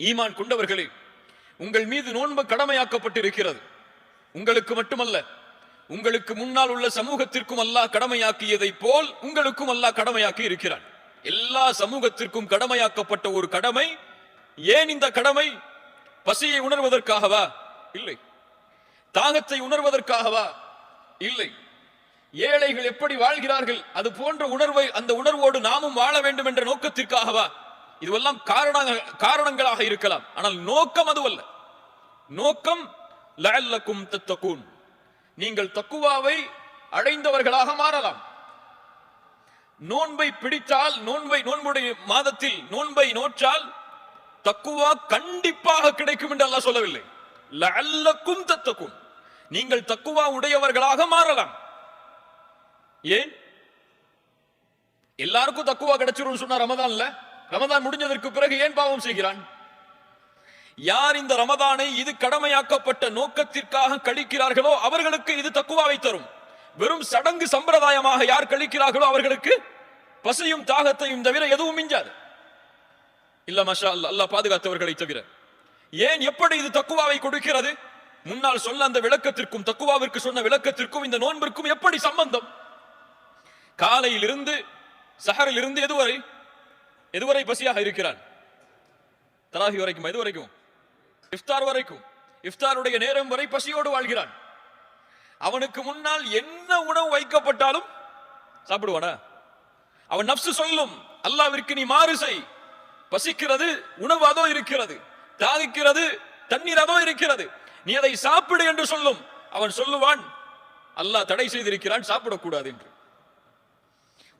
ஈமான் கொண்டவர்களே உங்கள் மீது நோன்பு கடமையாக்கப்பட்டிருக்கிறது. உங்களுக்கு மட்டுமல்ல உங்களுக்கு முன்னால் உள்ள சமூகத்திற்கும் அல்லாஹ் கடமையாக்கியதை போல் உங்களுக்கும் அல்லாஹ் கடமையாக்கி இருக்கிறான். எல்லா சமூகத்திற்கும் கடமையாக்கப்பட்ட ஒரு கடமை ஏன் இந்த கடமை? பசியை உணர்வதற்காகவா? இல்லை. தாகத்தை உணர்வதற்காகவா? இல்லை. ஏழைகள் எப்படி வாழ்கிறார்கள்? அது போன்ற உணர்வை அந்த உணர்வோடு நாமும் வாழ வேண்டும் என்ற நோக்கத்திற்காகவா? இதுவெல்லாம் காரண காரணங்களாக இருக்கலாம். ஆனால் நோக்கம் அதுவல்ல. நோக்கம் லஅல்லக்கும் தத்தகூன். நீங்கள் தக்குவாவை அடைந்தவர்களாக மாறலாம். நோன்பை பிடித்தால் நோன்பை நோன்புடைய மாதத்தில் நோன்பை நோற்றால் தக்குவா கண்டிப்பாக கிடைக்கும் என்று அல்லாஹ் சொல்லவில்லை. லஅல்லக்கும் தத்தகும் நீங்கள் தக்குவா உடையவர்களாக மாறலாம். ஏன்? எல்லாருக்கும் தக்குவா கிடைச்சிரும் சொன்னா ரமதான்ல? ரமதான் முடிஞ்சதற்கு பிறகு ஏன் பாவம் செய்கிறான்? யார் இந்த ரமதானை இது கடமையாக்கப்பட்ட நோக்கத்திற்காக கழிக்கிறார்களோ அவர்களுக்கு இது தக்குவாவை தரும். வெறும் சடங்கு சம்பிரதாயமாக யார் கழிக்கிறார்களோ அவர்களுக்கு பசியும் தாகத்தையும் தவிர எதுவும் மிஞ்சாது. இல்ல மஷா அல்லா பாதுகாத்தவர்களை தவிர. ஏன் எப்படி இது தக்குவாவை கொடுக்கிறது? முன்னால் சொல்ல அந்த விளக்கத்திற்கும் தக்குவாவிற்கு சொன்ன விளக்கத்திற்கும் இந்த நோன்பிற்கும் எப்படி சம்பந்தம்? காலையிலிருந்து சஹரில் இருந்து எதுவரை எதுவரை பசியாக இருக்கிறான்? தராகி வரைக்கும் எது வரைக்கும் இஃப்தார் வரைக்கும் இஃப்தாருடைய நேரம் வரை பசியோடு வாழ்கிறான். அவனுக்கு முன்னால் என்ன உணவு வைக்கப்பட்டாலும் சாப்பிடுவானா? அவன் நப்சு சொல்லும் அல்லாவிற்கு நீ மாறு செய். பசிக்கிறது உணவு அதோ இருக்கிறது. தாகிக்கிறது தண்ணீர் அதோ இருக்கிறது. நீ அதை சாப்பிடு என்று சொல்லும். அவன் சொல்லுவான் அல்லாஹ் தடை செய்திருக்கிறான் சாப்பிடக்கூடாது என்று.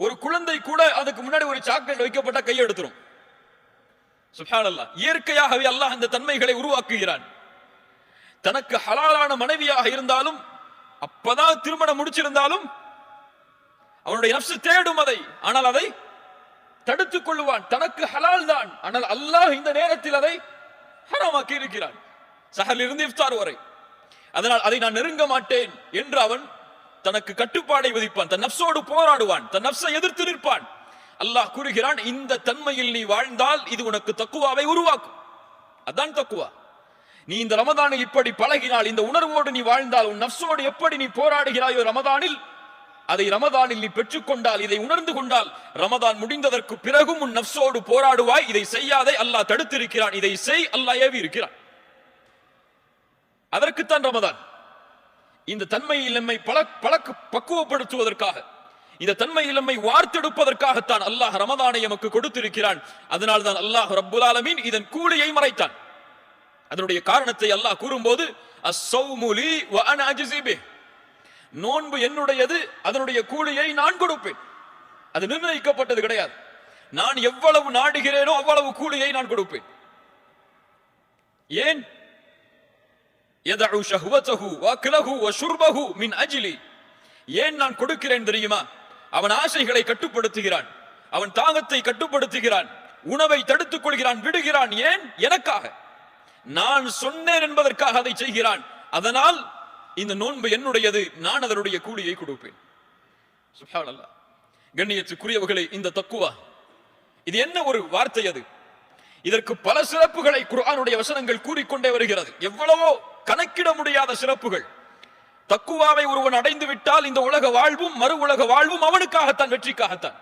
ஒரு குழந்தை கூட அதுக்கு முன்னாடி ஒரு சாக்லேட் வைக்கப்பட்ட கையெடுத்துரும் இயற்கையாகவே அல்லாஹ் அந்த தன்மைகளை உருவாக்குகிறான். தனக்கு ஹலாலான மனைவியாக இருந்தாலும் அப்பதான் திருமணம் முடிச்சிருந்தாலும் அவனுடைய நப்சு தேடும் அதை. ஆனால் அதை தடுத்துக் கொள்ளுவான். தனக்கு ஹலால் தான். ஆனால் அல்லாஹ் இந்த நேரத்தில் அதை ஹராமாக்கி இருக்கிறான். சஹரில் இருந்து இஃப்தார் வரை. அதனால் அதை நான் நெருங்க மாட்டேன் என்று அவன் தனக்கு கட்டுப்பாடை விதிப்பான் தன் நப்சோடு போராடுவான் தன் நப்சை எதிர்த்து நிற்பான். அல்லாஹ் கூறுகிறான் இந்த தன்மையில் நீ வாழ்ந்தால் இது உனக்கு தக்குவாவை உருவாக்கும். அதான் தக்குவா. நீ இந்த ரமதானில் இப்படி பழகினால் இந்த உணர்வோடு நீ வாழ்ந்தால் உன் நப்சோடு எப்படி நீ போராடுகிறாயோ ரமதானில் அதை ரமதானில் நீ பெற்றுக்கொண்டால் இதை உணர்ந்து கொண்டால் ரமதான் முடிந்ததற்கு பிறகும் உன் நப்சோடு போராடுவாய். இதை செய்யாதே அல்லாஹ் தடுத்திருக்கிறான் இதை செய் அல்லாஹ் ஏவி இருக்கிறான் அதற்குத்தான் ரமதான். இந்த தன்மை நம்மை பழக் பழக்க பக்குவப்படுத்துவதற்காக இந்த தன்மை நம்மை வார்த்தெடுப்பதற்காகத்தான் அல்லாஹ் ரமதானை எமக்கு கொடுத்திருக்கிறான். அதனால் தான் அல்லாஹ் ரப்புல் ஆலமீன் இதன் கூலியை மறைத்தான். அதனுடைய காரணத்தை அல்லாஹ் கூறும்போது அசௌமுலி வ அன நோன்பு என்னுடையது அதனுடைய கூலியை நான் கொடுப்பேன். அது நிர்ணயிக்கப்பட்டது கிடையாது. நான் எவ்வளவு நாடுகிறேனோ அவ்வளவு கூலியை நான் கொடுப்பேன். ஏன்? எதகு ஷஹ்வத்தகு வக்லகு வஷுர்பகு மின் அஜிலி. ஏன் நான் கொடுக்கிறேன் தெரியுமா? அவன் ஆசைகளை கட்டுப்படுத்துகிறான். அவன் தாகத்தை கட்டுப்படுத்துகிறான். உணவை தடுத்துக் கொள்கிறான் விடுகிறான். ஏன்? எனக்காக. நான் சொன்னேன் என்பதற்காக அதை செய்கிறான். அதனால் இந்த நோன்பு என்னுடையது. நான் அதனுடைய கூலியை கொடுப்பேன். கண்ணியத்துக்குரியவர்களே இந்த தக்குவா இது என்ன ஒரு வார்த்தை அது? இதற்கு பல சிறப்புகளை குரானுடைய வசனங்கள் கூறிக்கொண்டே வருகிறது. எவ்வளவோ கணக்கிட முடியாத சிறப்புகள். தக்குவாவை ஒருவன் அடைந்து விட்டால் இந்த உலக வாழ்வும் மறு உலக வாழ்வும் அவனுக்காகத்தான் வெற்றிக்காகத்தான்.